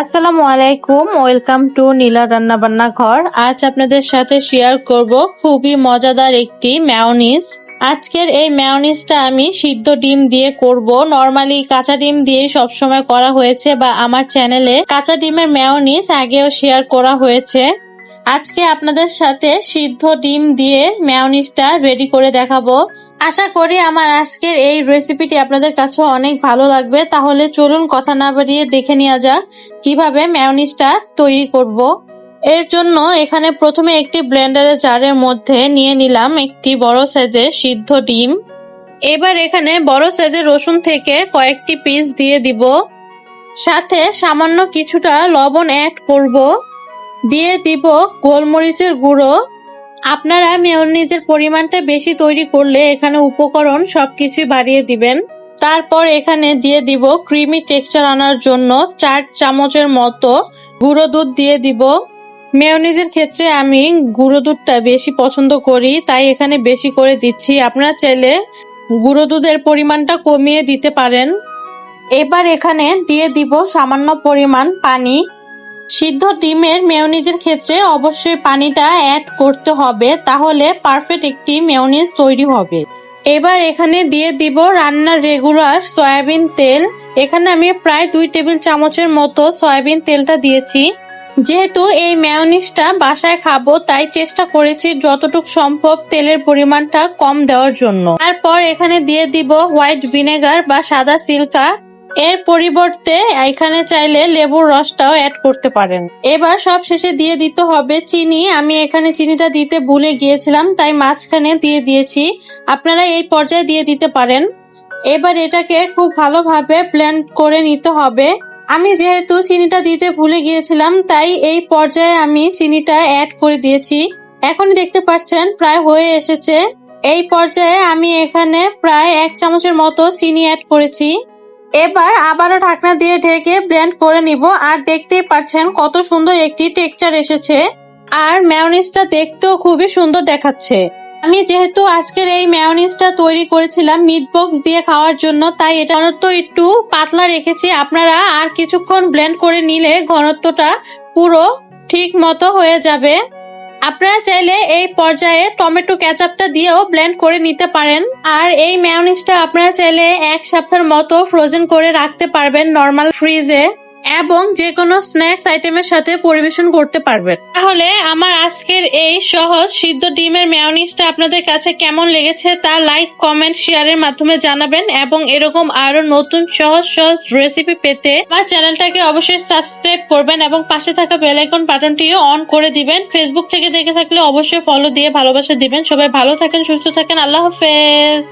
আসসালামু আলাইকুম, welcome to নীলা রান্না বান্না ঘর। আজ আপনাদের সাথে শেয়ার করব খুবই মজাদার একটি ম্যাওনিজ আজকের এই ম্যাওনিজটা আমি সিদ্ধ ডিম দিয়ে করব। নর্মালি কাঁচা ডিম দিয়ে সবসময় করা হয়েছে বা আমার চ্যানেলে কাঁচা ডিমের ম্যাওনিজ আগেও শেয়ার করা হয়েছে। আজকে আপনাদের সাথে সিদ্ধ ডিম দিয়ে ম্যাওনিজটা রেডি করে দেখাবো। আশা করি আমার আজকের এই রেসিপিটি আপনাদের কাছে অনেক ভালো লাগবে। তাহলে চলুন কথা না বাড়িয়ে দেখে নেওয়া যাক কীভাবে ম্যাওনিজটা তৈরি করব। এর জন্য এখানে প্রথমে একটি ব্লেন্ডারের জারের মধ্যে নিয়ে নিলাম একটি বড় সাইজের সিদ্ধ ডিম। এবার এখানে বড় সাইজের রসুন থেকে কয়েকটি পিস দিয়ে দিব। সাথে সামান্য কিছুটা লবণ অ্যাড করব। দিয়ে দিব গোলমরিচের গুঁড়ো। আপনারা মেয়নিজের পরিমাণটা বেশি তৈরি করলে এখানে উপকরণ সবকিছুই বাড়িয়ে দিবেন। তারপর এখানে দিয়ে দিব ক্রিমি টেক্সচার আনার জন্য চার চামচের মতো গুঁড়ো দুধ দিয়ে দিব। মেয়নিজের ক্ষেত্রে আমি গুঁড়ো দুধটা বেশি পছন্দ করি, তাই এখানে বেশি করে দিচ্ছি। আপনারা চাইলে গুঁড়ো দুধের পরিমাণটা কমিয়ে দিতে পারেন। এবার এখানে দিয়ে দিব সামান্য পরিমাণ পানি। সিদ্ধ ডিমের মেয়নিজের ক্ষেত্রে অবশ্যই পানিটা অ্যাড করতে হবে, তাহলে পারফেক্ট একটি মেয়নিজ তৈরি হবে। এবার এখানে দিয়ে দিব রান্নার রেগুলার সয়াবিন তেল। এখানে আমি প্রায় দুই টেবিল চামচের মতো সয়াবিন তেলটা দিয়েছি। যেহেতু এই মেয়নিজটা বাসায় খাব, তাই চেষ্টা করেছি যতটুকু সম্ভব তেলের পরিমাণটা কম দেওয়ার জন্য। তারপর এখানে দিয়ে দিব হোয়াইট ভিনেগার বা সাদা সিল্কা এর পরিবর্তে এখানে চাইলে লেবুর রসটাও অ্যাড করতে পারেন। এবার সব শেষে দিয়ে দিতে হবে চিনি। আমি এখানে চিনিটা দিতে ভুলে গিয়েছিলাম, তাই মাঝখানে দিয়ে দিয়েছি। আপনারা এই পর্যায়ে দিয়ে দিতে পারেন। এবার এটাকে খুব ভালোভাবে ব্লেন্ড করে নিতে হবে। আমি যেহেতু চিনিটা দিতে ভুলে গিয়েছিলাম, তাই এই পর্যায়ে আমি চিনিটা অ্যাড করে দিয়েছি। এখন দেখতে পাচ্ছেন, প্রায় হয়ে এসেছে। এই পর্যায়ে আমি এখানে প্রায় এক চামচের মতো চিনি অ্যাড করেছি। এবার আবারও ঢাকনা দিয়ে ঢেকে ব্লেন্ড করে নিব আর দেখতেই পাচ্ছেন কত সুন্দর একটি টেক্সচার এসেছে। আর ম্যাওনিজটা দেখতেও খুবই সুন্দর দেখাচ্ছে। আমি যেহেতু আজকের এই ম্যাওনিজটা তৈরি করেছিলাম মিট বক্স দিয়ে খাওয়ার জন্য, তাই এটা ঘনত্ব একটু পাতলা রেখেছি। আপনারা আর কিছুক্ষণ ব্লেন্ড করে নিলে ঘনত্বটা পুরো ঠিক মতো হয়ে যাবে। আপনারা চাইলে এই পর্যায়ে টমেটো ক্যাচাপটা দিয়েও ব্লেন্ড করে নিতে পারেন। আর এই ম্যায়োনিজটা আপনারা চাইলে এক সপ্তাহের মতো ফ্রোজেন করে রাখতে পারবেন নর্মাল ফ্রিজে এবং যে কোনো স্ন্যাক্স আইটেমের সাথে পরিবেশন করতে পারবেন। তাহলে আমার আজকের এই সহজ সিদ্ধ ডিমের মেয়নিজটা আপনাদের কাছে কেমন লেগেছে তা লাইক কমেন্ট শেয়ারের মাধ্যমে জানাবেন এবং এরকম আরও নতুন সহজ সহজ রেসিপি পেতে আমার চ্যানেলটাকে অবশ্যই সাবস্ক্রাইব করবেন এবং পাশে থাকা বেল আইকন বাটনটিও অন করে দিবেন। ফেসবুক থেকে দেখে থাকলে অবশ্যই ফলো দিয়ে ভালোবাসা দিবেন। সবাই ভালো থাকেন, সুস্থ থাকেন। আল্লাহ হাফেজ।